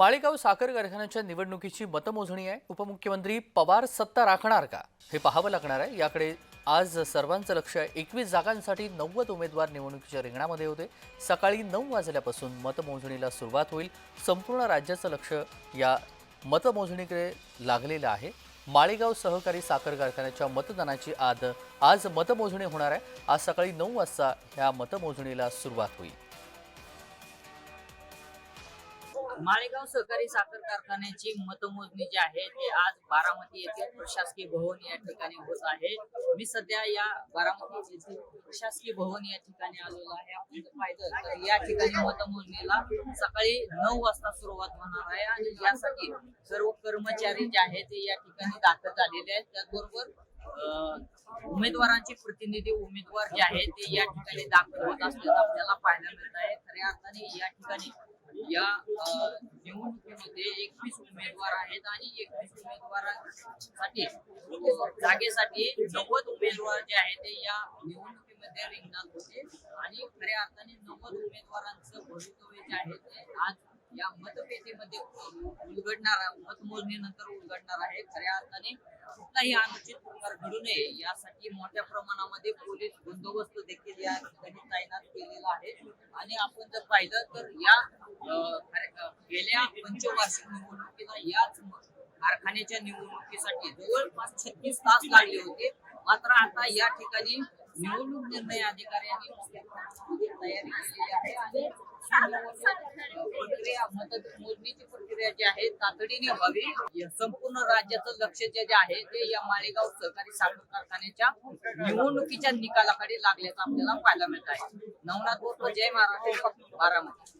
माळेगाव साखर कारखान्याच्या निवडणुकीची मतमोजणी आहे. उपमुख्यमंत्री पवार सत्ता राखणार का? हे पाहावं लागणार आहे. याकडे आज सर्वांचं लक्ष एकवीस जागांसाठी नव्वद उमेदवार निवडणुकीच्या रिंगणामध्ये होते. सकाळी नऊ वाजल्यापासून मतमोजणीला सुरुवात होईल. संपूर्ण राज्याचं लक्ष या मतमोजणीकडे लागलेलं आहे. माळेगाव सहकारी साखर कारखान्याच्या मतदानाची आद आज मतमोजणी होणार आहे. आज सकाळी नऊ वाजता ह्या मतमोजणीला सुरुवात होईल. माळेगाव सहकारी साखर कारखान्याची मतमोजणी जी आहे ते आज बारामती येथील प्रशासकीय भवन या ठिकाणी होत आहे. मी सध्या या बारामती येथील प्रशासकीय भवन या ठिकाणी आलेलो आहे. आपण पाहिलं तर या ठिकाणी मतमोजणीला सकाळी नऊ वाजता सुरुवात होणार आहे आणि यासाठी सर्व कर्मचारी जे आहेत ते या ठिकाणी दाखल झालेले आहेत. त्याचबरोबर अं, उमेदवारांचे प्रतिनिधी उमेदवार जे आहेत ते या ठिकाणी दाखल होत असल्याचं आपल्याला पाहायला मिळत आहे. खऱ्या अर्थाने या ठिकाणी या निवडणुकीमध्ये एकवीस उमेदवार आहेत आणि एकवीस उमेदवारांसाठी जागेसाठी नव्वद उमेदवार जे आहेत ते या निवडणुकीमध्ये रिंगणात होते. आणि खऱ्या अर्थाने नव्वद उमेदवारांचं भवितव्य जे आहे ते आज या मतपेटीमध्ये उलगडणार मतमोजणीनंतर उलगडणार आहे. खऱ्या अर्थाने कुठलाही अनुचित प्रकार घडू नये यासाठी मोठ्या प्रमाणामध्ये पोलीस बंदोबस्त देखील या ठिकाणी तैनात आणि आपण जर पाहिलं तर या गेल्या पंचवार्षिक निवडणुकीला याच कारखान्याच्या निवडणुकीसाठी जवळपास छत्तीस तास लागले होते. मात्र आता या ठिकाणी निवडणूक निर्णय अधिकाऱ्यांनी तयारी केलेली आहे आणि प्रक्रिया मतमोजणीची प्रक्रिया जी आहे तातडीने व्हावी. संपूर्ण राज्याचं लक्ष जे जे आहे ते या माळेगाव सहकारी साखर कारखान्याच्या निवडणुकीच्या निकालाकडे लागल्याचं आपल्याला पाहायला मिळत आहे. नवनाथ बोरकर, जय महाराष्ट्र बारामती.